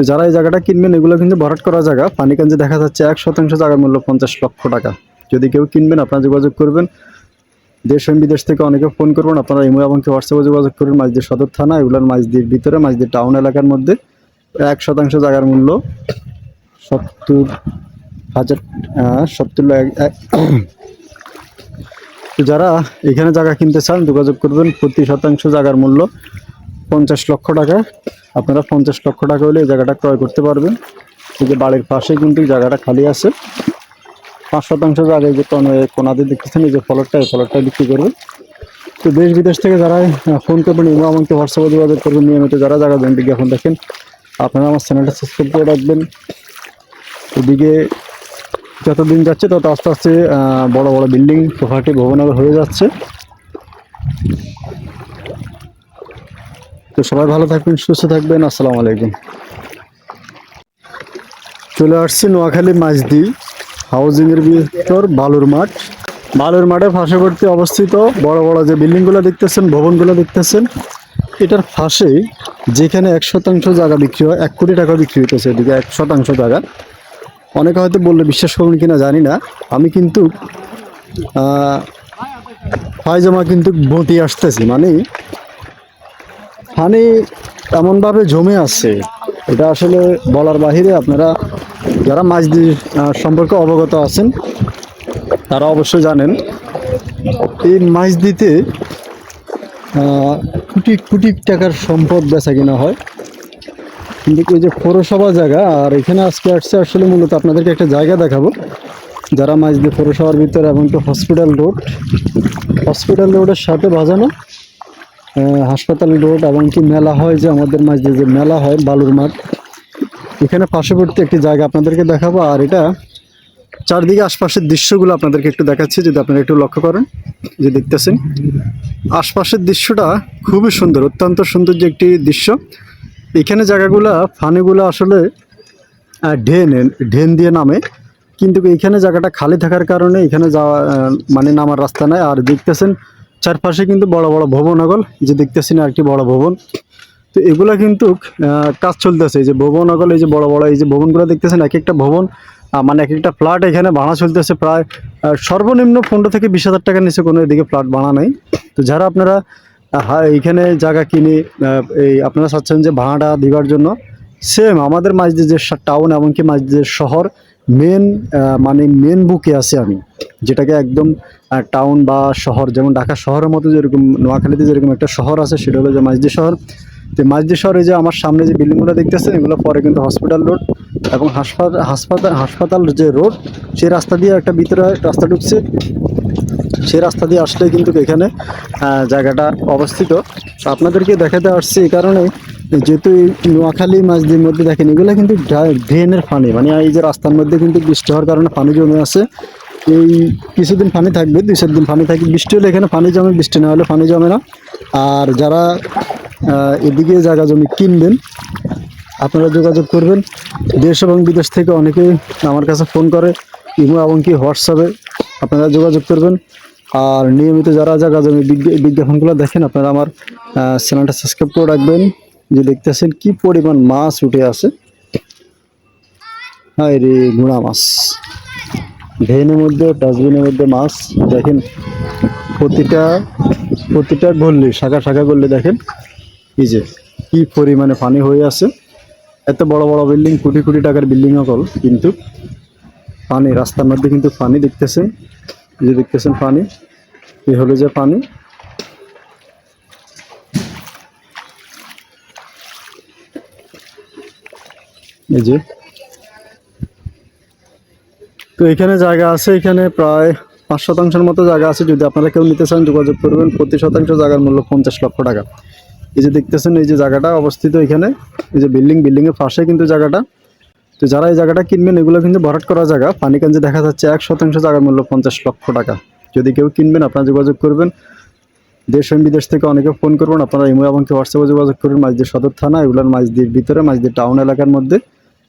তো যারা এই জায়গাটা কিনবেন, এগুলো কিন্তু ভরাট করা জায়গা। পানিকাঞ্জে দেখা যাচ্ছে এক শতাংশ জায়গার মূল্য পঞ্চাশ লক্ষ টাকা। যদি কেউ কিনবেন, আপনারা যোগাযোগ করবেন। দেশ এবং বিদেশ থেকে অনেকে ফোন করবেন, আপনারা ইমো এবং হোয়াটসঅ্যাপে যোগাযোগ করবেন মাঝদের সদর থানা, এগুলোর মাঝদির ভিতরে মাঝদির টাউন এলাকার মধ্যে। এক শতাংশ জায়গার মূল্য সত্তর হাজার সত্তর তো যারা এখানে জায়গা কিনতে চান, যোগাযোগ করবেন। প্রতি শতাংশ জায়গার মূল্য পঞ্চাশ লক্ষ টাকা। আপনারা পঞ্চাশ লক্ষ টাকা হলে এই জায়গাটা ক্রয় করতে পারবেন। এই যে বাড়ির পাশে কিন্তু জায়গাটা খালি আছে। পাঁচ শতাংশ জায়গায় যে কোন কোনাতে দেখতেছেন, এই যে ফলকটা এই ফলকটা বিক্রি করবেন। তো দেশ বিদেশ থেকে যারা ফোন করবেন, ইমো আমাকে হোয়াটসঅ্যাপে যোগাযোগ করবেন, নিয়মিত যারা জায়গা দেন বিজ্ঞাপন দেখেন। আপনারা আমার চ্যানেলটা সাবস্ক্রাইব করে রাখবেন। এদিকে যতদিন যাচ্ছে, তত আস্তে আস্তে বড় বড় বিল্ডিং প্রপার্টি ভবনগর হয়ে যাচ্ছে। তো সবাই ভালো থাকবেন, সুস্থ থাকবেন, আসসালামু আলাইকুম। চলে আসছি নোয়াখালী মাঝদি হাউজিং এর ভিতর বালুর মাঠ। বালুর মাঠে পার্শ্ববর্তী অবস্থিত বড় বড় যে বিল্ডিংগুলো দেখতেছেন, ভবনগুলো দেখতেছেন, এটার ফাঁসে যেখানে এক শতাংশ জায়গা বিক্রি হয়, এক কোটি টাকা বিক্রি হইতেছে এদিকে এক শতাংশ জায়গা। অনেকে হয়তো বললে বিশ্বাস করবেন কিনা জানি না, আমি কিন্তু পায়জামা কিন্তু বঁটি আসতেছি মানে পানি এমনভাবে জমে আছে, এটা আসলে বলার বাহিরে আপনারা যারা মাছ সম্পর্কে অবগত আছেন, তারা অবশ্যই জানেন, এই মাছ দিতে কোটি কোটি টাকার সম্পদ বেচা কিনা হয়। কিন্তু ওই যে পৌরসভা জায়গা, আর এখানে আজকে আসছে আসলে মূলত আপনাদেরকে একটা জায়গা দেখাবো, যারা মাছ দিয়ে পৌরসভার ভিতরে এবং তো হসপিটাল রোড, হসপিটাল রোডের সাথে বাজানো হাসপাতাল রোড এবং কি মেলা হয় যে আমাদের মাঝে যে মেলা হয়, বালুর মাঠ। এখানে পার্শ্ববর্তী একটি জায়গা আপনাদেরকে দেখাবো, আর এটা চারদিকে আশপাশের দৃশ্যগুলো আপনাদেরকে একটু দেখাচ্ছি, যদি আপনারা একটু লক্ষ্য করেন, যে দেখতেছেন। আশপাশের দৃশ্যটা খুবই সুন্দর, অত্যন্ত সুন্দর যে একটি দৃশ্য। এখানে জায়গাগুলা, ফানিগুলো আসলে ঢেন ঢেন দিয়ে নামে। কিন্তু এইখানে জায়গাটা খালি থাকার কারণে এখানে যাওয়া মানে নামার রাস্তা নাই। আর দেখতেছেন চারপাশে কিন্তু বড় বড় ভবনগল যে দেখতেছেন একটি বড় ভবন। তো এগুলা কিন্তু কাজ চলতেছে। এই যে ভবনগল এই যে বড় বড়, এই যে ভবনগুলো দেখতেছেন এক একটা ভবন মানে এক একটা ফ্ল্যাট এখানে ভাড়া চলতেছে প্রায় সর্বনিম্ন পনেরো থেকে বিশ হাজার টাকার নিচে কোনো এদিকে ফ্ল্যাট ভাড়া নেই। তো যারা আপনারা এইখানে জায়গা কিনে এই আপনারা চাচ্ছেন যে ভাড়াটা দিবার জন্য সেম আমাদের মাঝদি যে টাউন এমনকি মাঝদির শহর মেন মানে মেন বুকে আছে আমি। যেটাকে একদম টাউন বা শহর, যেমন ঢাকা শহরের মতো যেরকম, নোয়াখালীতে যেরকম একটা শহর আছে, সেটা হলো যে মাঝদি শহর। তো মাঝদি শহরে যে আমার সামনে যে বিল্ডিংগুলো দেখতেছেন, এগুলো পরে কিন্তু হসপিটাল রোড এবং হাসপাতাল হাসপাতাল হাসপাতাল যে রোড সেই রাস্তা দিয়ে একটা ভিতরে রাস্তা ঢুকছে। সেই রাস্তা দিয়ে আসলে কিন্তু এখানে জায়গাটা অবস্থিত। আপনাদেরকে দেখাতে আসছি এই কারণে যেহেতু নোয়াখালী মাছদির মধ্যে দেখেন, এগুলো কিন্তু ড্রেনের পানি মানে এই যে রাস্তার মধ্যে কিন্তু বৃষ্টি হওয়ার কারণে পানি জমে আছে। এই কিছুদিন পানি থাকবে, দুই চার দিন পানি থাকবে। বৃষ্টি হলে এখানে পানি জমে, বৃষ্টি না হলে পানি জমে না। আর যারা এদিকে জায়গা জমি কিনবেন, আপনারা যোগাযোগ করবেন। দেশ এবং বিদেশ থেকে অনেকেই আমার কাছে ফোন করে, ইমো এবং কি হোয়াটসঅ্যাপে আপনারা যোগাযোগ করবেন। আর নিয়মিত যারা জায়গা জমি বিজ্ঞা- বিজ্ঞাপনগুলো দেখেন, আপনারা আমার চ্যানেলটা সাবস্ক্রাইব করে রাখবেন। যে দেখতেছেন কি পরিমাণ মাছ উঠে আছে? হায় রে গুঁড়া মাছ। ভেনের মধ্যে, ডাস্টবিনের মধ্যে মাছ, দেখেন, প্রতিটা প্রতিটা গল্লি শাখা শাখা গল্লি দেখেন, এই যে কি পরিমাণে পানি হয়ে আছে। এত বড় বড় বিল্ডিং, কোটি কোটি টাকার বিল্ডিং সকল কিন্তু পানি, রাস্তার মধ্যে কিন্তু পানি দেখতেছেন যে দেখতেছেন পানি, এই হলো যে পানি। এই যে। তো এখানে জায়গা আছে, এখানে প্রায় পাঁচ শতাংশের মতো জায়গা আছে। যদি আপনারা কেউ নিতে চান, যোগাযোগ করবেন। প্রতি শতাংশ জায়গার মূল্য পঞ্চাশ লক্ষ টাকা। এই যে দেখতেছেন, এই যে জায়গাটা অবস্থিত এখানে। এই যে বিল্ডিং বিল্ডিং এর পাশে কিন্তু জায়গাটা। তো যারা এই জায়গাটা কিনবেন, এগুলো কিন্তু ভরাট করা জায়গা। পানিকাঞ্জে দেখা যাচ্ছে এক শতাংশ জায়গার মূল্য পঞ্চাশ লক্ষ টাকা। যদি কেউ কিনবেন, আপনারা যোগাযোগ করবেন। দেশ এবং বিদেশ থেকে অনেকে ফোন করবেন। আপনারা ইমো এবং হোয়াটসঅ্যাপে যোগাযোগ করবেন মাঝদির সদর থানা, এগুলোর মাঝদির ভিতরে মাঝদির টাউন এলাকার মধ্যে।